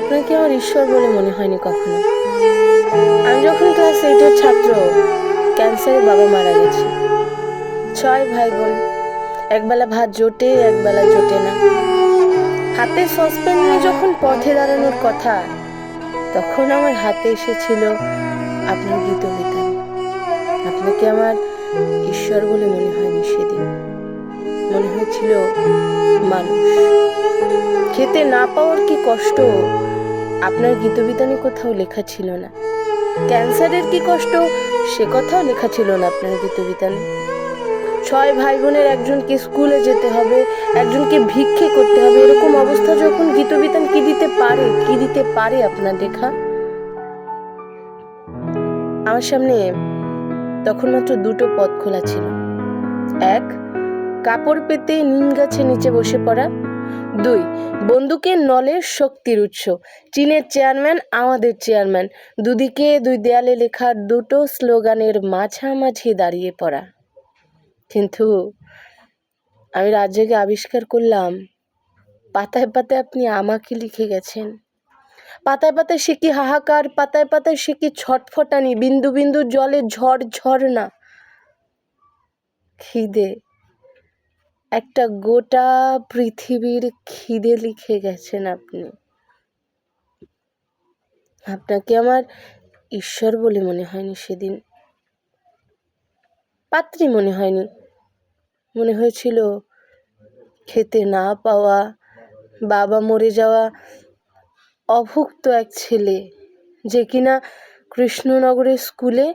আপনাকে আমার ঈশ্বর বলে মনে হয়নি কখনো? আমি যখন ক্লাস এইটের ছাত্র ক্যান্সারে বাবা মারা গেছে। ছয় ভাই বোন একবেলা ভাত জোটে, একবেলা জোটে না। হাতে সসপ্যান নিয়ে যখন পথে দাঁড়ানোর কথা, তখন আমার হাতে এসেছিল আপনার গীত বিতান আপনাকে আমার ঈশ্বর বলে মনে হয়নি সেদিন? মনে হয়েছিল মানুষ। খেতে না পাওয়ার কি কষ্ট আপনার গীতবিতানে কোথাও লেখা ছিল না। ক্যান্সারের কি কষ্ট? সে কথাও লেখা ছিল না আপনার গীতবিতানে ছয় ভাই বোনের একজনকে স্কুলে যেতে হবে, একজনকে ভিক্ষে করতে হবে। এরকম অবস্থা যখন গীতবিতান কি দিতে পারে, কি দিতে পারে আপনার লেখা? আমার সামনে তখন মাত্র দুটো পথ খোলা ছিল। এক, কাপড় পেতে নিম গাছের নিচে বসে পড়া। দুই, বন্দুকের নলের শক্তির উৎস। চীনের চেয়ারম্যান, আমাদের চেয়ারম্যান। দুদিকে, দুই দেয়ালে লেখা দুটো স্লোগানের মাঝামাঝি দাঁড়িয়ে পড়া। কিন্তু আমি রাজ্যকে আবিষ্কার করলাম। পাতায় পাতায় আপনি আমাকে লিখে গেছেন। পাতায় পাতায় সে কি হাহাকার, পাতায় পাতায় সে কি ছটফটানি, বিন্দু বিন্দু জলে ঝড় ঝর্ণা খিদে একটা গোটা পৃথিবীর খিদে লিখে গেছেন আপনি। আপনাকে আমার ঈশ্বর বলে মনে হয়নি সেদিন। পাত্রী মনে হয়নি। মনে হয়েছিল খেতে না পাওয়া, বাবা মরে যাওয়া, অভুক্ত এক ছেলে যে কিনা কৃষ্ণনগরের স্কুলে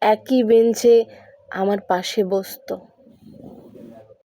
একই বেঞ্চে আমার পাশে বসতো।